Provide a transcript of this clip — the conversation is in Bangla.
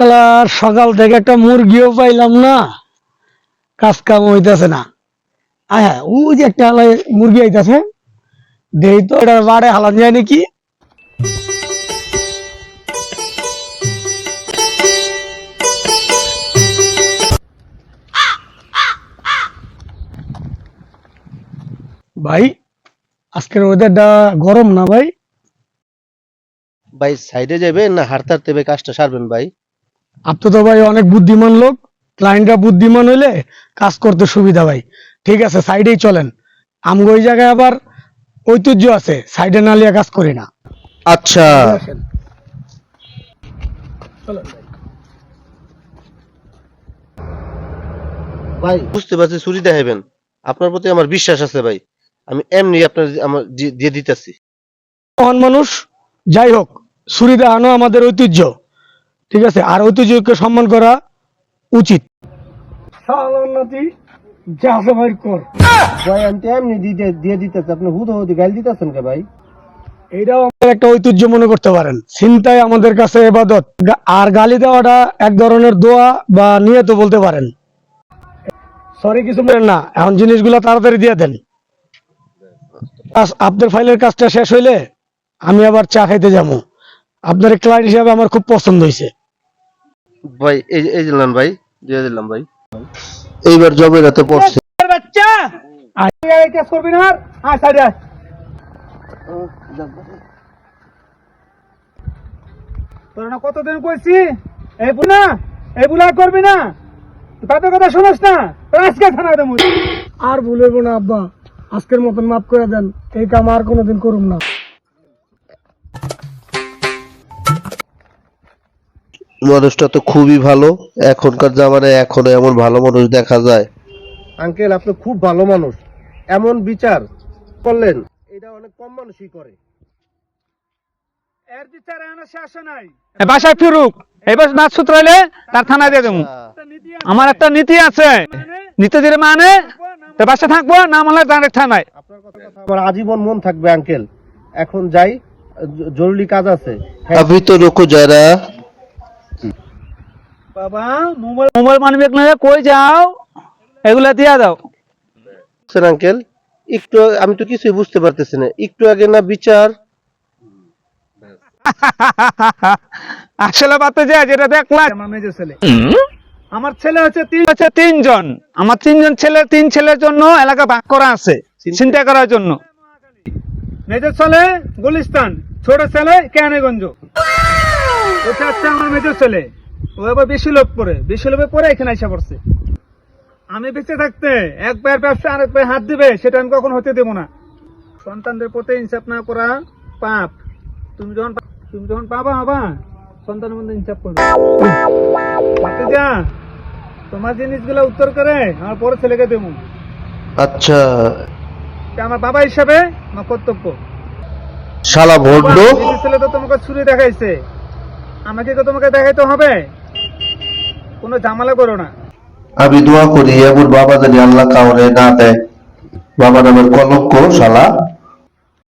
শালার সকাল থেকে একটা মুরগিও পাইলাম না। কাজ কাম হইতেছে না। আয় হ্যাঁ ও যে একটা হালাই মুরগি আইতাছে, দেই তো এটা বাড়ে হালান যায় নাকি? ভাই, আজকের ওয়েদারটা গরম না ভাই? ভাই সাইডে যাবেন না হাঁটতে হাঁটতে কাজটা সারবেন ভাই? আপনি তো ভাই অনেক বুদ্ধিমান লোক ক্লায়েন্টরা বুদ্ধিমান হইলে কাজ করতে সুবিধা ভাই। ঠিক আছে সাইডেই চলেন। আমগো ওই জায়গায় আবার ঐতিহ্য আছে সাইডে না লিয়ে কাজ করি না। আচ্ছা। ভাই বুঝতে পারছি ছুরি দেখাবেন আপনার প্রতি আমার বিশ্বাস আছে ভাই। আমি এমনি আপনার আমার দিয়ে দিতেছি। মহান মানুষ যাই হোক ছুরি দেখানো আমাদের ঐতিহ্য। ঠিক আছে? আর ঐতিহ্যকে সম্মান করা উচিত। যা আছে ভাই কর। ভাই আমি এমনি দিয়ে দিয়ে দিতেছি। আপনি হুদ হুদ গাল দিতেছেন কে ভাই? এইটাও আমাদের একটা ঐতিহ্য মনে করতে পারেন। চিন্তায় আমাদের কাছে এবাদত। আর গালি দেওয়াটা এক ধরনের দোয়া বা নিয়ত বলতে পারেন। সরি কিছু বলেন না এখন জিনিসগুলো তাড়াতাড়ি দিয়ে দেন। আপনার ফাইলের কাজটা শেষ হইলে আমি আবার চা খাইতে যাব। আপনার ক্লায়েন্ট হিসাবে আমার খুব পছন্দ হয়েছে ভাই এই এই দিলাম ভাই দিয়ে দিলাম ভাই। এইবার জবের হাতে পড়ছে। বাচ্চা! কাজ করবি না আর? সাইডে তোর না কতদিন কইছি? এই বুনা এই বুলা করবি না। তাদের কথা শুনিস না? তোর আজকে থানা দেবো। আর ভুলব না আব্বা। আজকের মতন মাফ করে দেন। এই কাম আর কোনোদিন করুম না। মানুষটা তো খুবই ভালো এখনকার জামানায় এখনো এমন ভালো মানুষ দেখা যায় আঙ্কেল আপনি খুব ভালো মানুষ এমন বিচার করলেন এটা অনেক কম মানুষই করে এর বিচারে আনা শেষ নাই বাসায় ফিরুক এবার মাছ সুতরাইলে তার থানায় দিয়ে দেবো আমার একটা নীতি আছে নীতি যদি মানে তো বাসায় থাকবো না মানে ডাইরেক্ট থানায় আমার আজীবন মন থাকবে আঙ্কেল এখন যাই জ- জরুরি কাজ আছে अभी तो रुको जरा বাবা মোবাইল মোবাইল মানবে না কই যাও? এগুলা দিয়া দাও। স্যার আঙ্কেল একটু আমি তো কিছুই বুঝতে পারতেছি না। একটু আগে না বিচার? আসলে বাতে যায় যেটা দেখলাম আমার মেজর ছেলে। আমার ছেলে হচ্ছে তিন হচ্ছে তিনজন। আমার তিনজন ছেলে তিন ছেলের জন্য এলাকা ভাগ করা আছে চিন্তা করার জন্য। মেজর ছেলে গুলিস্তান। ছোট ছেলে কেয়ানীগঞ্জ ওটা হচ্ছে আমার মেজর ছেলে। ও আবার বেশি লোক পড়ে বেশি লোভে পড়ে এখানে এসে পড়ছে। আমি বেঁচে থাকতে এক পায়ের ব্যবসা আরেক পায়ে হাত দিবে সেটা আমি কখন হতে দেবো না। সন্তানদের প্রতি ইনসাফ না করা পাপ। তুমি যখন তুমি যখন পাবা হবা সন্তানের মধ্যে ইনসাফ করবে। যা তোমার জিনিসগুলো উত্তর করে আমার পরে ছেলেকে দেবো। আচ্ছা। আমার বাবা হিসাবে আমার কর্তব্য। শালা নিজের ছেলে তো তোমাকে ছুরি দেখাইছে। আমাকে তো তোমাকে দেখাইতে হবে? কোনো ঝামেলা করো না। আমি দোয়া করি, এমন বাবা জানি আল্লাহ কাউরে না দেয়, বাবা নামের কলঙ্ক শালা